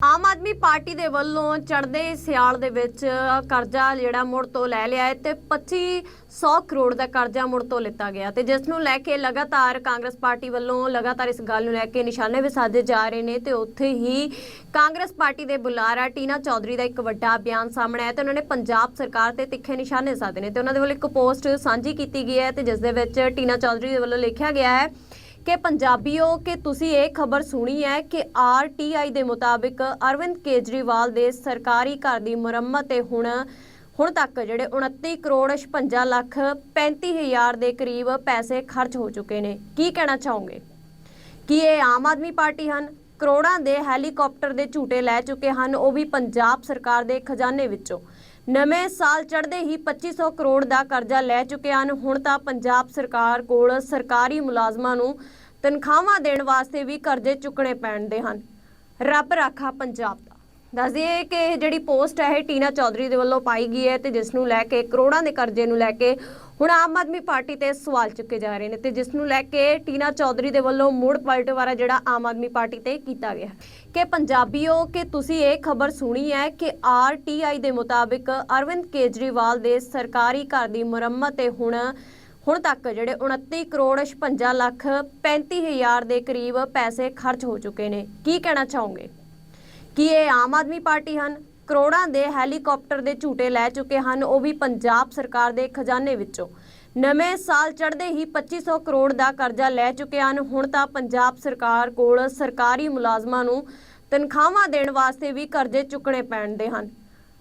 Aam Aadmi party ਦੇ ਵੱਲੋਂ ਚੜ੍ਹਦੇ ਸਿਆਲ ਦੇ ਵਿੱਚ ਕਰਜ਼ਾ ਜਿਹੜਾ ਮੁੜ ਤੋਂ ਲੈ ਲਿਆ ਹੈ ਤੇ 2500 ਕਰੋੜ ਦਾ ਕਰਜ਼ਾ ਮੁੜ ਤੋਂ ਲਿੱਤਾ ਗਿਆ ਤੇ ਜਿਸ ਨੂੰ ਲੈ ਕੇ ਲਗਾਤਾਰ ਕਾਂਗਰਸ ਪਾਰਟੀ ਵੱਲੋਂ ਲਗਾਤਾਰ ਇਸ ਗੱਲ ਨੂੰ ਲੈ ਕੇ ਨਿਸ਼ਾਨੇ ਵੀ ਸਾਧੇ ਜਾ ਰਹੇ ਨੇ ਤੇ ਉੱਥੇ ਹੀ ਕਾਂਗਰਸ ਪਾਰਟੀ ਦੇ ਬੁਲਾਰਾ ਟੀਨਾ ਚੌਧਰੀ ਦਾ ਇੱਕ ਵੱਡਾ ਬਿਆਨ ਸਾਹਮਣੇ ਆਇਆ ਤੇ ਉਹਨਾਂ ਨੇ ਪੰਜਾਬ ਸਰਕਾਰ ਤੇ ਤਿੱਖੇ ਨਿਸ਼ਾਨੇ ਸਾਧੇ ਨੇ ਤੇ ਉਹਨਾਂ ਦੇ ਵੱਲੋਂ ਇੱਕ ਪੋਸਟ ਸਾਂਝੀ ਕੀਤੀ ਗਈ ਹੈ ਤੇ ਜਿਸ ਦੇ ਵਿੱਚ ਟੀਨਾ ਚੌਧਰੀ ਦੇ ਵੱਲੋਂ ਲਿਖਿਆ ਗਿਆ ਹੈ ਕਿ ਪੰਜਾਬੀਓ, ਕਿ ਤੁਸੀਂ ਇਹ ਖਬਰ ਸੁਣੀ ਹੈ ਕਿ ਆਰਟੀਆਈ ਦੇ ਮੁਤਾਬਿਕ ਅਰਵਿੰਦ ਕੇਜਰੀਵਾਲ ਦੇ ਸਰਕਾਰੀ ਘਰ ਦੀ ਮੁਰੰਮਤ ਤੇ ਹੁਣ ਹੁਣ ਤੱਕ ਜਿਹੜੇ 29 ਕਰੋੜ 56 ਲੱਖ 35 ਹਜ਼ਾਰ ਦੇ ਕਰੀਬ ਪੈਸੇ ਖਰਚ ਹੋ ਚੁੱਕੇ ਨੇ। ਕੀ ਕਹਿਣਾ ਚਾਹੋਗੇ? ਕੀ ਇਹ ਆਮ ਆਦਮੀ ਪਾਰਟੀ ਹਨ? ਕਰੋੜਾਂ ਦੇ ਹੈਲੀਕਾਪਟਰ ਦੇ ਝੂਟੇ ਲੈ ਚੁੱਕੇ ਹਨ, ਉਹ ਵੀ ਪੰਜਾਬ ਸਰਕਾਰ ਦੇ ਖਜ਼ਾਨੇ ਵਿੱਚੋਂ। ਨਵੇਂ ਸਾਲ ਚੜ੍ਹਦੇ ਹੀ 2500 ਕਰੋੜ ਦਾ ਕਰਜ਼ਾ ਲੈ ਚੁੱਕੇ ਹਨ। ਹੁਣ ਤਾਂ ਪੰਜਾਬ ਸਰਕਾਰ ਕੋਲ ਸਰਕਾਰੀ ਮੁਲਾਜ਼ਮਾਂ ਨੂੰ ਤਨਖਾਹਾਂ ਦੇਣ ਵਾਸਤੇ ਵੀ ਕਰਜ਼ੇ ਚੁੱਕਣੇ ਪੈਣਦੇ ਹਨ। ਰੱਬ ਰਾਖਾ ਪੰਜਾਬ ਦਾ। ਦੱਸ ਦਈਏ ਕਿ ਇਹ ਜਿਹੜੀ ਪੋਸਟ ਹੈ, ਇਹ ਟੀਨਾ ਚੌਧਰੀ ਦੇ ਵੱਲੋਂ ਪਾਈ ਗਈ ਹੈ ਤੇ ਜਿਸ ਨੂੰ ਲੈ ਕੇ ਕਰੋੜਾਂ ਦੇ ਕਰਜ਼ੇ ਨੂੰ ਲੈ ਕੇ ਹੁਣ ਆਮ ਆਦਮੀ ਪਾਰਟੀ ਤੇ ਸਵਾਲ ਚੁੱਕੇ ਜਾ ਰਹੇ ਨੇ ਤੇ ਜਿਸ ਨੂੰ ਲੈ ਕੇ ਟੀਨਾ ਚੌਧਰੀ ਦੇ ਵੱਲੋਂ ਮੁੜ ਪਲਟਵਾਰਾ ਜਿਹੜਾ ਆਮ ਆਦਮੀ ਪਾਰਟੀ ਤੇ ਕੀਤਾ ਗਿਆ ਹੈ। ਕਿ ਪੰਜਾਬੀਓ, ਕਿ ਤੁਸੀਂ ਇਹ ਖਬਰ ਸੁਣੀ ਹੈ ਕਿ ਆਰਟੀਆਈ ਦੇ ਮੁਤਾਬਿਕ ਅਰਵਿੰਦ ਕੇਜਰੀਵਾਲ ਦੇ ਸਰਕਾਰੀ ਘਰ ਦੀ ਮੁਰੰਮਤ ਤੇ ਹੁਣ ਹੁਣ ਤੱਕ ਜਿਹੜੇ 29 ਕਰੋੜ 56 ਲੱਖ 35 ਹਜ਼ਾਰ ਦੇ ਕਰੀਬ ਪੈਸੇ ਖਰਚ ਹੋ ਚੁੱਕੇ ਨੇ। ਕੀ ਕਹਿਣਾ ਚਾਹੋਗੇ? ਕੀ ਇਹ ਆਮ ਆਦਮੀ ਪਾਰਟੀ ਹਨ? ਕਰੋੜਾਂ ਦੇ ਹੈਲੀਕਾਪਟਰ ਦੇ ਝੂਟੇ ਲੈ ਚੁੱਕੇ ਹਨ, ਉਹ ਵੀ ਪੰਜਾਬ ਸਰਕਾਰ ਦੇ ਖਜ਼ਾਨੇ ਵਿੱਚੋਂ। ਨਵੇਂ ਸਾਲ ਚੜ੍ਹਦੇ ਹੀ 2500 ਕਰੋੜ ਦਾ ਕਰਜ਼ਾ ਲੈ ਚੁੱਕੇ ਹਨ। ਹੁਣ ਤਾਂ ਪੰਜਾਬ ਸਰਕਾਰ ਕੋਲ ਸਰਕਾਰੀ ਮੁਲਾਜ਼ਮਾਂ ਨੂੰ ਤਨਖਾਹਾਂ ਦੇਣ ਵਾਸਤੇ ਵੀ ਕਰਜ਼ੇ ਚੁੱਕਣੇ ਪੈਣਦੇ ਹਨ।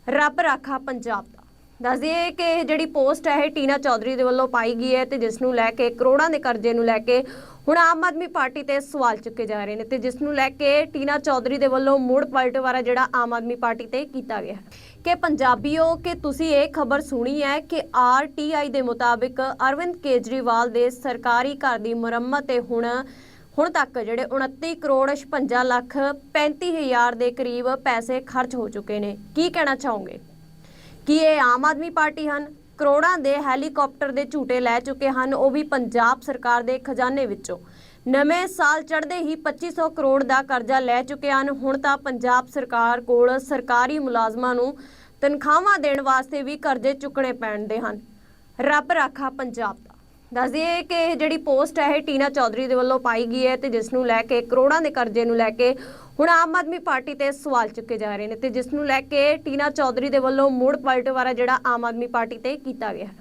ਰੱਬ ਰਾਖਾ ਪੰਜਾਬ ਦਾ। ਦੱਸ ਦਈਏ ਕਿ ਇਹ ਜਿਹੜੀ ਪੋਸਟ ਹੈ ਇਹ ਟੀਨਾ ਚੌਧਰੀ ਦੇ ਵੱਲੋਂ ਪਾਈ ਗਈ ਹੈ ਤੇ ਜਿਸ ਨੂੰ ਲੈ ਕੇ ਕਰੋੜਾਂ ਦੇ ਕਰਜ਼ੇ ਨੂੰ ਲੈ ਕੇ ਹੁਣ ਆਮ ਆਦਮੀ ਪਾਰਟੀ ਤੇ ਸਵਾਲ ਚੁੱਕੇ ਜਾ ਰਹੇ ਨੇ ਤੇ ਜਿਸ ਨੂੰ ਲੈ ਕੇ ਟੀਨਾ ਚੌਧਰੀ ਦੇ ਵੱਲੋਂ ਮੁੜ ਪਲਟਵਾਰਾ ਜਿਹੜਾ ਆਮ ਆਦਮੀ ਪਾਰਟੀ ਤੇ ਕੀਤਾ ਗਿਆ ਹੈ। ਕਿ ਪੰਜਾਬੀਓ, ਕਿ ਤੁਸੀਂ ਇਹ ਖਬਰ ਸੁਣੀ ਹੈ ਕਿ ਆਰਟੀਆਈ ਦੇ ਮੁਤਾਬਿਕ ਅਰਵਿੰਦ ਕੇਜਰੀਵਾਲ ਦੇ ਸਰਕਾਰੀ ਘਰ ਦੀ ਮੁਰੰਮਤ ਤੇ ਹੁਣ ਹੁਣ ਤੱਕ ਜਿਹੜੇ 29 ਕਰੋੜ 56 ਲੱਖ 35 ਹਜ਼ਾਰ ਦੇ ਕਰੀਬ ਪੈਸੇ ਖਰਚ ਹੋ ਚੁੱਕੇ ਨੇ। ਕੀ ਕਹਿਣਾ ਚਾਹੋਗੇ? ਕੀ ਇਹ ਆਮ ਆਦਮੀ ਪਾਰਟੀ ਹਨ? ਕਰੋੜਾਂ ਦੇ ਹੈਲੀਕਾਪਟਰ ਦੇ ਝੂਟੇ ਲੈ ਚੁੱਕੇ ਹਨ, ਉਹ ਵੀ ਪੰਜਾਬ ਸਰਕਾਰ ਦੇ ਖਜ਼ਾਨੇ ਵਿੱਚੋਂ। ਨਵੇਂ ਸਾਲ ਚੜ੍ਹਦੇ ਹੀ 2500 ਕਰੋੜ ਦਾ ਕਰਜ਼ਾ ਲੈ ਚੁੱਕੇ ਹਨ। ਹੁਣ ਤਾਂ ਪੰਜਾਬ ਸਰਕਾਰ ਕੋਲ ਸਰਕਾਰੀ ਮੁਲਾਜ਼ਮਾਂ ਨੂੰ ਤਨਖਾਹਾਂ ਦੇਣ ਵਾਸਤੇ ਵੀ ਕਰਜ਼ੇ ਚੁੱਕਣੇ ਪੈਣਦੇ ਹਨ। ਰੱਬ ਰਾਖਾ ਪੰਜਾਬ ਦਾ। ਦੱਸ ਦਈਏ ਕਿ ਇਹ ਜਿਹੜੀ ਪੋਸਟ ਹੈ, ਇਹ ਟੀਨਾ ਚੌਧਰੀ ਦੇ ਵੱਲੋਂ ਪਾਈ ਗਈ ਹੈ ਤੇ ਜਿਸ ਨੂੰ ਲੈ ਕੇ ਕਰੋੜਾਂ ਦੇ ਕਰਜ਼ੇ ਨੂੰ ਲੈ ਕੇ ਹੁਣ ਆਮ ਆਦਮੀ ਪਾਰਟੀ ਤੇ ਸਵਾਲ ਚੁੱਕੇ ਜਾ ਰਹੇ ਨੇ ਤੇ ਜਿਸ ਨੂੰ ਲੈ ਕੇ ਟੀਨਾ ਚੌਧਰੀ ਦੇ ਵੱਲੋਂ ਮੁੜ ਪਲਟਵਾਰਾ ਜਿਹੜਾ ਆਮ ਆਦਮੀ ਪਾਰਟੀ ਤੇ ਕੀਤਾ ਗਿਆ ਹੈ।